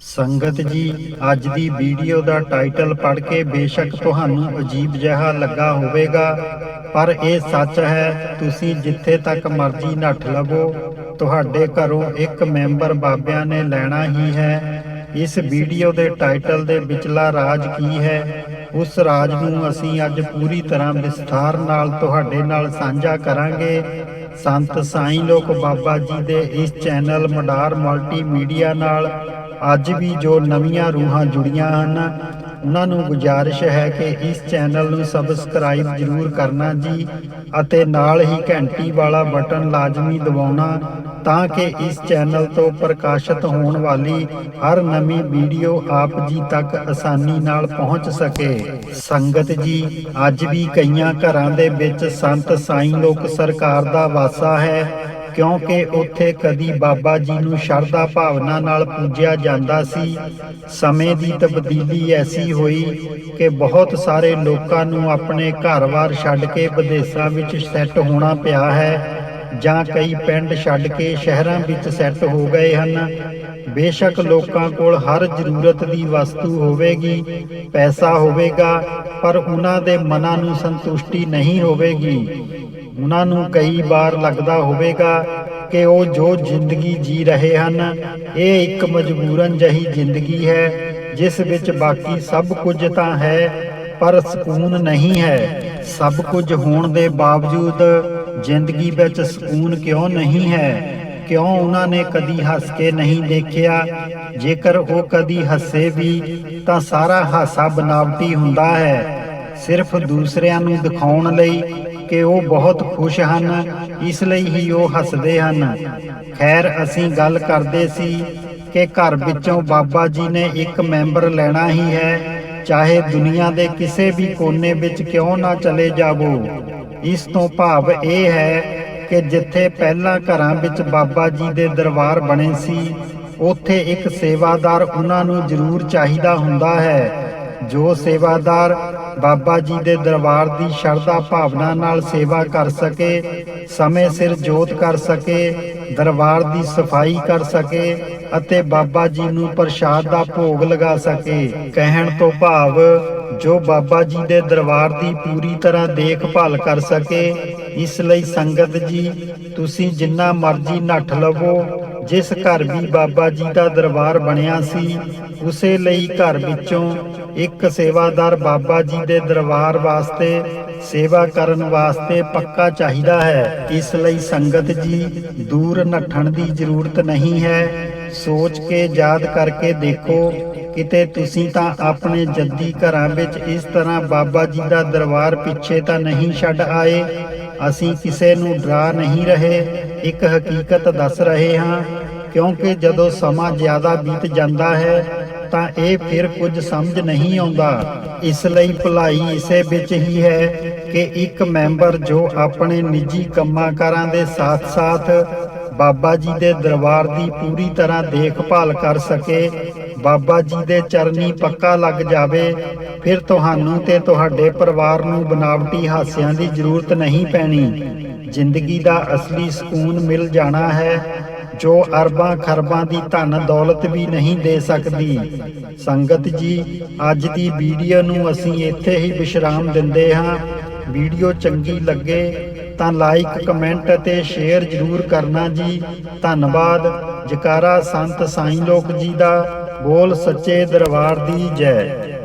ਸੰਗਤ ਜੀ, ਅੱਜ ਦੀ ਵੀਡੀਓ ਦਾ ਟਾਈਟਲ ਪੜ੍ਹ ਕੇ ਬੇਸ਼ੱਕ ਤੁਹਾਨੂੰ ਅਜੀਬ ਜਿਹਾ ਲੱਗਾ ਹੋਵੇਗਾ, ਪਰ ਇਹ ਸੱਚ ਹੈ, ਤੁਸੀਂ ਜਿੱਥੇ ਤੱਕ ਮਰਜ਼ੀ ਨੱਠ ਲਵੋ, ਤੁਹਾਡੇ ਘਰੋਂ ਇੱਕ ਮੈਂਬਰ ਬਾਬਿਆਂ ਨੇ ਲੈਣਾ ਹੀ ਹੈ। ਇਸ ਵੀਡੀਓ ਦੇ ਟਾਈਟਲ ਦੇ ਵਿਚਲਾ ਰਾਜ ਕੀ ਹੈ? ਉਸ ਰਾਜ ਨੂੰ ਅਸੀਂ ਅੱਜ ਪੂਰੀ ਤਰ੍ਹਾਂ ਵਿਸਥਾਰ ਨਾਲ ਤੁਹਾਡੇ ਨਾਲ ਸਾਂਝਾ ਕਰਾਂਗੇ। ਸੰਤ ਸਾਈਂ ਲੋਕ ਬਾਬਾ ਜੀ ਦੇ ਇਸ ਚੈਨਲ ਮਡਾਰ ਮਲਟੀਮੀਡੀਆ ਨਾਲ ਅੱਜ ਵੀ ਜੋ ਨਵੀਆਂ ਰੂਹਾਂ ਜੁੜੀਆਂ ਹਨ, ਉਹਨਾਂ ਨੂੰ ਗੁਜਾਰਿਸ਼ ਹੈ ਕਿ ਇਸ ਚੈਨਲ ਨੂੰ ਸਬਸਕ੍ਰਾਈਬ ਜ਼ਰੂਰ ਕਰਨਾ ਜੀ ਅਤੇ ਨਾਲ ਹੀ ਘੰਟੀ ਵਾਲਾ ਬਟਨ ਲਾਜ਼ਮੀ ਦਬਾਉਣਾ ਤਾਂ ਕਿ ਇਸ ਚੈਨਲ ਤੋਂ ਪ੍ਰਕਾਸ਼ਿਤ ਹੋਣ ਵਾਲੀ ਹਰ ਨਵੀਂ ਵੀਡੀਓ ਆਪ ਜੀ ਤੱਕ ਆਸਾਨੀ ਨਾਲ ਪਹੁੰਚ ਸਕੇ। ਸੰਗਤ ਜੀ, ਅੱਜ ਵੀ ਕਈਆਂ ਘਰਾਂ ਦੇ ਵਿੱਚ ਸੰਤ ਸਾਈਂ ਲੋਕ ਸਰਕਾਰ ਦਾ ਵਾਸਾ ਹੈ। ਕਿਉਂਕਿ ਉੱਥੇ ਕਦੀ ਬਾਬਾ ਜੀ ਨੂੰ ਸ਼ਰਧਾ ਭਾਵਨਾ ਨਾਲ ਪੂਜਿਆ ਜਾਂਦਾ ਸੀ। ਸਮੇਂ ਦੀ ਤਬਦੀਲੀ ਐਸੀ ਹੋਈ ਕਿ ਬਹੁਤ ਸਾਰੇ ਲੋਕਾਂ ਨੂੰ ਆਪਣੇ ਘਰ-ਬਾਰ ਛੱਡ ਕੇ ਵਿਦੇਸ਼ਾਂ ਵਿੱਚ ਸੈੱਟ ਹੋਣਾ ਪਿਆ ਹੈ ਜਾਂ ਕਈ ਪਿੰਡ ਛੱਡ ਕੇ ਸ਼ਹਿਰਾਂ ਵਿੱਚ ਸੈੱਟ ਹੋ ਗਏ ਹਨ। ਬੇਸ਼ੱਕ ਲੋਕਾਂ ਕੋਲ ਹਰ ਜ਼ਰੂਰਤ ਦੀ ਵਸਤੂ ਹੋਵੇਗੀ, ਪੈਸਾ ਹੋਵੇਗਾ, ਪਰ ਉਹਨਾਂ ਦੇ ਮਨਾਂ ਨੂੰ ਸੰਤੁਸ਼ਟੀ ਨਹੀਂ ਹੋਵੇਗੀ। ਉਹਨਾਂ ਨੂੰ ਕਈ ਵਾਰ ਲੱਗਦਾ ਹੋਵੇਗਾ ਕਿ ਉਹ ਜੋ ਜ਼ਿੰਦਗੀ ਜੀ ਰਹੇ ਹਨ, ਇਹ ਇੱਕ ਮਜਬੂਰਨ ਜਹੀ ਜ਼ਿੰਦਗੀ ਹੈ, ਜਿਸ ਵਿੱਚ ਬਾਕੀ ਸਭ ਕੁਝ ਤਾਂ ਹੈ, ਪਰ ਸਕੂਨ ਨਹੀਂ ਹੈ। ਸਭ ਕੁਝ ਹੋਣ ਦੇ ਬਾਵਜੂਦ ਜ਼ਿੰਦਗੀ ਵਿੱਚ ਸਕੂਨ ਕਿਉਂ ਨਹੀਂ ਹੈ? ਕਿਉਂ ਉਹਨਾਂ ਨੇ ਕਦੀ ਹੱਸ ਕੇ ਨਹੀਂ ਦੇਖਿਆ? ਜੇਕਰ ਉਹ ਕਦੀ ਹੱਸੇ ਵੀ, ਤਾਂ ਸਾਰਾ ਹਾਸਾ ਬਨਾਵਟੀ ਹੁੰਦਾ ਹੈ। ਸਿਰਫ ਦੂਸਰਿਆਂ ਨੂੰ ਦਿਖਾਉਣ ਲਈ ਕਿ ਉਹ ਬਹੁਤ ਖੁਸ਼ ਹਨ, ਇਸ ਲਈ ਹੀ ਉਹ ਹੱਸਦੇ ਹਨ। ਖੈਰ, ਅਸੀਂ ਗੱਲ ਕਰਦੇ ਸੀ ਕਿ ਘਰ ਵਿੱਚੋਂ ਬਾਬਾ ਜੀ ਨੇ ਇੱਕ ਮੈਂਬਰ ਲੈਣਾ ਹੀ ਹੈ, ਚਾਹੇ ਦੁਨੀਆ ਦੇ ਕਿਸੇ ਵੀ ਕੋਨੇ ਵਿੱਚ ਕਿਉਂ ਨਾ ਚਲੇ ਜਾਵੋ। ਇਸ ਤੋਂ ਭਾਵ ਇਹ ਹੈ ਕਿ ਜਿੱਥੇ ਪਹਿਲਾਂ ਘਰਾਂ ਵਿੱਚ ਬਾਬਾ ਜੀ ਦੇ ਦਰਬਾਰ ਬਣੇ ਸੀ, ਉੱਥੇ ਇੱਕ ਸੇਵਾਦਾਰ ਉਹਨਾਂ ਨੂੰ ਜ਼ਰੂਰ ਚਾਹੀਦਾ ਹੁੰਦਾ ਹੈ। ਜੋ ਸੇਵਾਦਾਰ ਬਾਬਾ ਜੀ ਦੇ ਦਰਬਾਰ ਦੀ ਸ਼ਰਧਾ ਭਾਵਨਾ ਨਾਲ ਸੇਵਾ ਕਰ ਸਕੇ, ਸਮੇਂ ਸਿਰ ਜੋਤ ਕਰ ਸਕੇ, ਦਰਬਾਰ ਦੀ ਸਫ਼ਾਈ ਕਰ ਸਕੇ ਅਤੇ ਬਾਬਾ ਜੀ ਨੂੰ ਪ੍ਰਸ਼ਾਦ ਦਾ ਭੋਗ ਲਗਾ ਸਕੇ। ਕਹਿਣ ਤੋਂ ਭਾਵ, ਜੋ ਬਾਬਾ ਜੀ ਦੇ ਦਰਬਾਰ ਦੀ ਪੂਰੀ ਤਰ੍ਹਾਂ ਦੇਖਭਾਲ ਕਰ ਸਕੇ, ਇਸ ਲਈ ਸੰਗਤ ਜੀ, ਤੁਸੀਂ ਜਿੰਨਾ ਮਰਜ਼ੀ ਨੱਠ ਲਵੋ ਜਿਸ ਘਰ ਵੀ ਬਾਬਾ ਜੀ ਦਾ ਦਰਬਾਰ ਬਣਿਆ ਸੀ, ਉਸੇ ਲਈ ਘਰ ਵਿੱਚੋਂ ਇੱਕ ਸੇਵਾਦਾਰ ਬਾਬਾ ਜੀ ਦੇ ਦਰਬਾਰ ਵਾਸਤੇ ਸੇਵਾ ਕਰਨ ਵਾਸਤੇ ਪੱਕਾ ਚਾਹੀਦਾ ਹੈ। ਇਸ ਲਈ ਸੰਗਤ ਜੀ ਦੂਰ ਨੱਠਣ ਦੀ ਜ਼ਰੂਰਤ ਨਹੀਂ ਹੈ। ਸੋਚ ਕੇ, ਯਾਦ ਕਰਕੇ ਦੇਖੋ, ਕਿਤੇ ਤੁਸੀਂ ਤਾਂ ਆਪਣੇ ਜੱਦੀ ਘਰਾਂ ਵਿੱਚ ਇਸ ਤਰ੍ਹਾਂ ਬਾਬਾ ਜੀ ਦਾ ਦਰਬਾਰ ਪਿੱਛੇ ਤਾਂ ਨਹੀਂ ਛੱਡ ਆਏ। ਅਸੀਂ ਕਿਸੇ ਨੂੰ ਡਰਾ ਨਹੀਂ ਰਹੇ, ਇੱਕ ਹਕੀਕਤ ਦੱਸ ਰਹੇ ਹਾਂ, ਕਿਉਂਕਿ ਜਦੋਂ ਸਮਾਂ ਜ਼ਿਆਦਾ ਬੀਤ ਜਾਂਦਾ ਹੈ, ਤਾਂ ਇਹ ਫਿਰ ਕੁਝ ਸਮਝ ਨਹੀਂ ਆਉਂਦਾ। ਇਸ ਲਈ ਭਲਾਈ ਇਸੇ ਵਿੱਚ ਹੀ ਹੈ ਕਿ ਇੱਕ ਮੈਂਬਰ ਜੋ ਆਪਣੇ ਨਿੱਜੀ ਕੰਮਾਂ ਕਾਰਾਂ ਦੇ ਸਾਥ-ਸਾਥ ਬਾਬਾ ਜੀ ਦੇ ਦਰਬਾਰ ਦੀ ਪੂਰੀ ਤਰ੍ਹਾਂ ਦੇਖਭਾਲ ਕਰ ਸਕੇ ਬਾਬਾ ਜੀ ਦੇ ਚਰਨੀ ਪੱਕਾ ਲੱਗ ਜਾਵੇ, ਫਿਰ ਤੁਹਾਨੂੰ ਤੇ ਤੁਹਾਡੇ ਪਰਿਵਾਰ ਨੂੰ ਬਨਾਵਟੀ ਹਾਸਿਆਂ ਦੀ ਜ਼ਰੂਰਤ ਨਹੀਂ ਪੈਣੀ। ਜ਼ਿੰਦਗੀ ਦਾ ਅਸਲੀ ਸਕੂਨ ਮਿਲ ਜਾਣਾ ਹੈ, ਜੋ ਅਰਬਾਂ ਖਰਬਾਂ ਦੀ ਧਨ ਦੌਲਤ ਵੀ ਨਹੀਂ ਦੇ ਸਕਦੀ। ਸੰਗਤ ਜੀ, ਅੱਜ ਦੀ ਵੀਡੀਓ ਨੂੰ ਅਸੀਂ ਇੱਥੇ ਹੀ ਵਿਸ਼ਰਾਮ ਦਿੰਦੇ ਹਾਂ। ਵੀਡੀਓ ਚੰਗੀ ਲੱਗੇ ਤਾਂ ਲਾਈਕ, ਕਮੈਂਟ ਅਤੇ ਸ਼ੇਅਰ ਜ਼ਰੂਰ ਕਰਨਾ ਜੀ। ਧੰਨਵਾਦ। ਜਕਾਰਾ ਸੰਤ ਸਾਈਂ ਲੋਕ ਜੀ ਦਾ। ਬੋਲ ਸੱਚੇ ਦਰਬਾਰ ਦੀ ਜੈ।